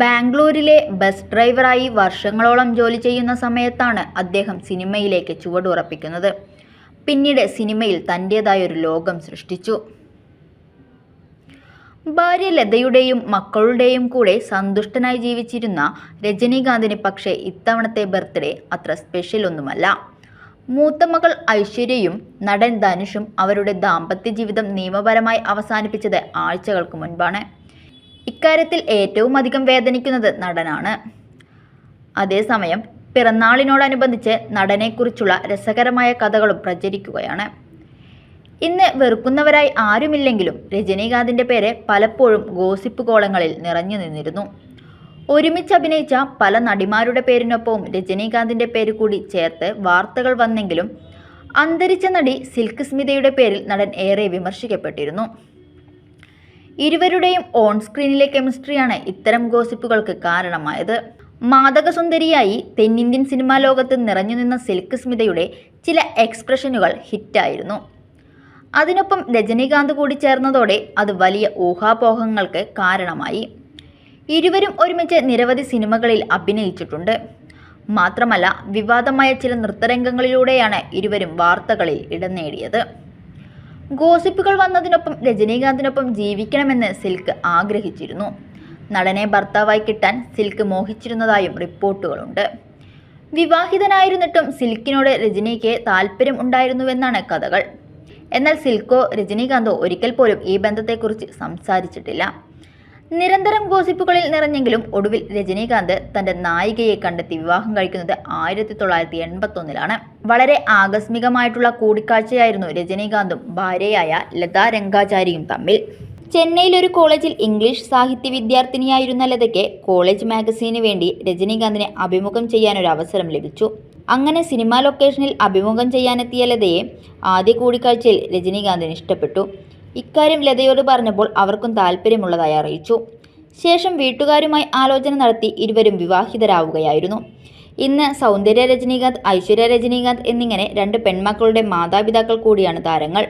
ബാംഗ്ലൂരിലെ ബസ് ഡ്രൈവറായി വർഷങ്ങളോളം ജോലി ചെയ്യുന്ന സമയത്താണ് അദ്ദേഹം സിനിമയിലേക്ക് ചുവടുറപ്പിക്കുന്നത്. പിന്നീട് സിനിമയിൽ തന്റേതായൊരു ലോകം സൃഷ്ടിച്ചു. ഭാര്യ ലതയുടെയും മക്കളുടെയും കൂടെ സന്തുഷ്ടനായി ജീവിച്ചിരുന്ന രജനീകാന്തിന് പക്ഷേ ഇത്തവണത്തെ ബർത്ത്ഡേ അത്ര സ്പെഷ്യൽ ഒന്നുമല്ല. മൂത്ത മകൾ ഐശ്വര്യയും നടൻ ധനുഷും അവരുടെ ദാമ്പത്യ ജീവിതം നിയമപരമായി അവസാനിപ്പിച്ചത് ആഴ്ചകൾക്ക് മുൻപാണ്. ഇക്കാര്യത്തിൽ ഏറ്റവും അധികം വേദനിക്കുന്നത് നടനാണ്. അതേസമയം പിറന്നാളിനോടനുബന്ധിച്ച് നടനെക്കുറിച്ചുള്ള രസകരമായ കഥകളും പ്രചരിക്കുകയാണ്. ഇന്ന് വെറുക്കുന്നവരായി ആരുമില്ലെങ്കിലും രജനീകാന്തിന്റെ പേര് പലപ്പോഴും ഗോസിപ്പ് കോളങ്ങളിൽ നിറഞ്ഞു നിന്നിരുന്നു. ഒരുമിച്ച് അഭിനയിച്ച പല നടിമാരുടെ പേരിനൊപ്പവും രജനീകാന്തിന്റെ പേര് കൂടി ചേർത്ത് വാർത്തകൾ വന്നെങ്കിലും അന്തരിച്ച നടി സിൽക്ക് സ്മിതയുടെ പേരിൽ നടൻ ഏറെ വിമർശിക്കപ്പെട്ടിരുന്നു. ഇരുവരുടെയും ഓൺ സ്ക്രീനിലെ കെമിസ്ട്രിയാണ് ഇത്തരം ഗോസിപ്പുകൾക്ക് കാരണമായത്. മാദകസുന്ദരിയായി തെന്നിന്ത്യൻ സിനിമാ ലോകത്ത് നിറഞ്ഞു നിന്ന സിൽക്ക് സ്മിതയുടെ ചില എക്സ്പ്രഷനുകൾ ഹിറ്റായിരുന്നു അതിനൊപ്പം രജനീകാന്ത് കൂടി ചേർന്നതോടെ അത് വലിയ ഊഹാപോഹങ്ങൾക്ക് കാരണമായി. ഇരുവരും ഒരുമിച്ച് നിരവധി സിനിമകളിൽ അഭിനയിച്ചിട്ടുണ്ട്. മാത്രമല്ല വിവാദമായ ചില നൃത്തരംഗങ്ങളിലൂടെയാണ് ഇരുവരും വാർത്തകളിൽ ഇടം നേടിയത്. ഗോസിപ്പുകൾ വന്നതിനൊപ്പം രജനീകാന്തിനൊപ്പം ജീവിക്കണമെന്ന് സിൽക്ക് ആഗ്രഹിച്ചിരുന്നു. നടനെ ഭർത്താവായി കിട്ടാൻ സിൽക്ക് മോഹിച്ചിരുന്നതായും റിപ്പോർട്ടുകളുണ്ട്. വിവാഹിതനായിരുന്നിട്ടും സിൽക്കിനോട് രജനിക്ക് താല്പര്യം ഉണ്ടായിരുന്നുവെന്നാണ് കഥകൾ. എന്നാൽ സിൽക്കോ രജനീകാന്തോ ഒരിക്കൽ പോലും ഈ ബന്ധത്തെക്കുറിച്ച് സംസാരിച്ചിട്ടില്ല. നിരന്തരം ഗോസിപ്പുകളിൽ നിറഞ്ഞെങ്കിലും ഒടുവിൽ രജനീകാന്ത് തന്റെ നായികയെ കണ്ടെത്തി വിവാഹം കഴിക്കുന്നത് ആയിരത്തി തൊള്ളായിരത്തി എൺപത്തൊന്നിലാണ്. വളരെ ആകസ്മികമായിട്ടുള്ള കൂടിക്കാഴ്ചയായിരുന്നു രജനീകാന്തും ഭാര്യയായ ലതാ രംഗാചാരിയും തമ്മിൽ. ചെന്നൈയിൽ ഒരു കോളേജിൽ ഇംഗ്ലീഷ് സാഹിത്യ വിദ്യാർത്ഥിനിയായിരുന്ന ലതയ്ക്ക് കോളേജ് മാഗസീന് വേണ്ടി രജനീകാന്തിനെ അഭിമുഖം ചെയ്യാനൊരു അവസരം ലഭിച്ചു. അങ്ങനെ സിനിമാ ലൊക്കേഷനിൽ അഭിമുഖം ചെയ്യാനെത്തിയ ലതയെ ആദ്യ കൂടിക്കാഴ്ചയിൽ രജനീകാന്തിന് ഇഷ്ടപ്പെട്ടു. ഇക്കാര്യം ലതയോട് പറഞ്ഞപ്പോൾ അവർക്കും താല്പര്യമുള്ളതായി അറിയിച്ചു. ശേഷം വീട്ടുകാരുമായി ആലോചന നടത്തി ഇരുവരും വിവാഹിതരാവുകയായിരുന്നു. ഇന്ന് സൗന്ദര്യ രജനീകാന്ത് ഐശ്വര്യ രജനീകാന്ത് എന്നിങ്ങനെ രണ്ട് പെൺമക്കളുടെ മാതാപിതാക്കൾ കൂടിയാണ് താരങ്ങൾ.